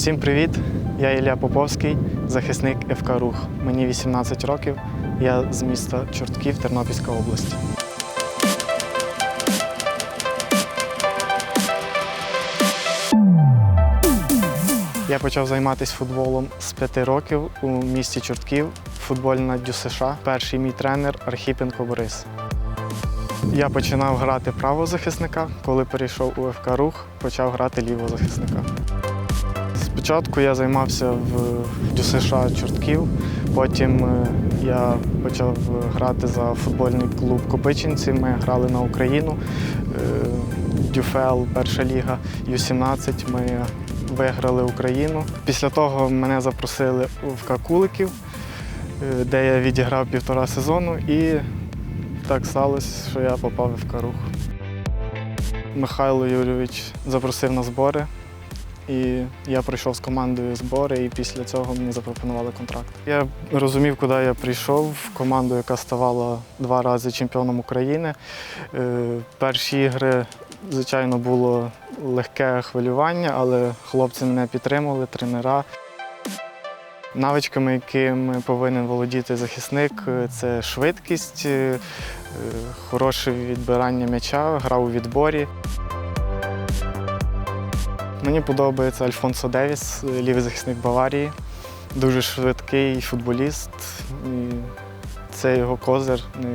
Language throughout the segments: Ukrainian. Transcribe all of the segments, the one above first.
Всім привіт! Я Ілля Поповський, захисник ФК Рух. Мені 18 років. Я з міста Чортків, Тернопільська область. Я почав займатися футболом з 5 років у місті Чортків, футбольна ДЮСШ. Перший мій тренер Архіпенко Борис. Я починав грати правого захисника. Коли перейшов у ФК Рух, почав грати лівого захисника. Спочатку я займався в ДЮСШ Чортків, потім е, я почав грати за футбольний клуб Копичинці. Ми грали на Україну. Е, Дюфел, перша ліга, Ю-17. Ми виграли Україну. Після того мене запросили у ФК Куликів, е, де я відіграв півтора сезону, і так сталося, що я попав в ФК Рух. Михайло Юрійович запросив на збори. І я прийшов з командою збори, і після цього мені запропонували контракт. Я розумів, куди я прийшов в команду, яка ставала два рази чемпіоном України. Е, Перші ігри, звичайно, було легке хвилювання, але хлопці мене підтримували, тренера. Навичками, якими повинен володіти захисник, е, це швидкість, е, хороше відбирання м'яча, гра у відборі. Мені подобається Альфонсо Девіс, лівий захисник Баварії. Дуже швидкий футболіст. І це його козир. і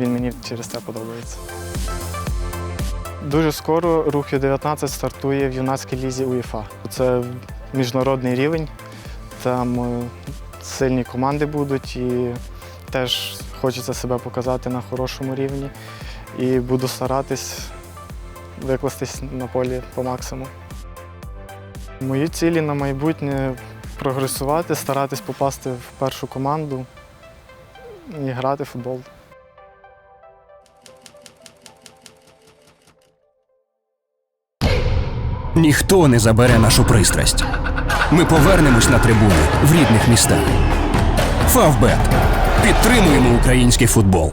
Він мені через це подобається. Дуже скоро рух Ю-19 стартує в юнацькій лізі УЄФА. Це міжнародний рівень, там е, сильні команди будуть і теж хочеться себе показати на хорошому рівні. І буду старатись викластись на полі по максимуму. Мої цілі на майбутнє прогресувати, старатись попасти в першу команду і грати в футбол. Ніхто не забере нашу пристрасть. Ми повернемось на трибуни в рідних містах. Фавбет. Підтримуємо український футбол.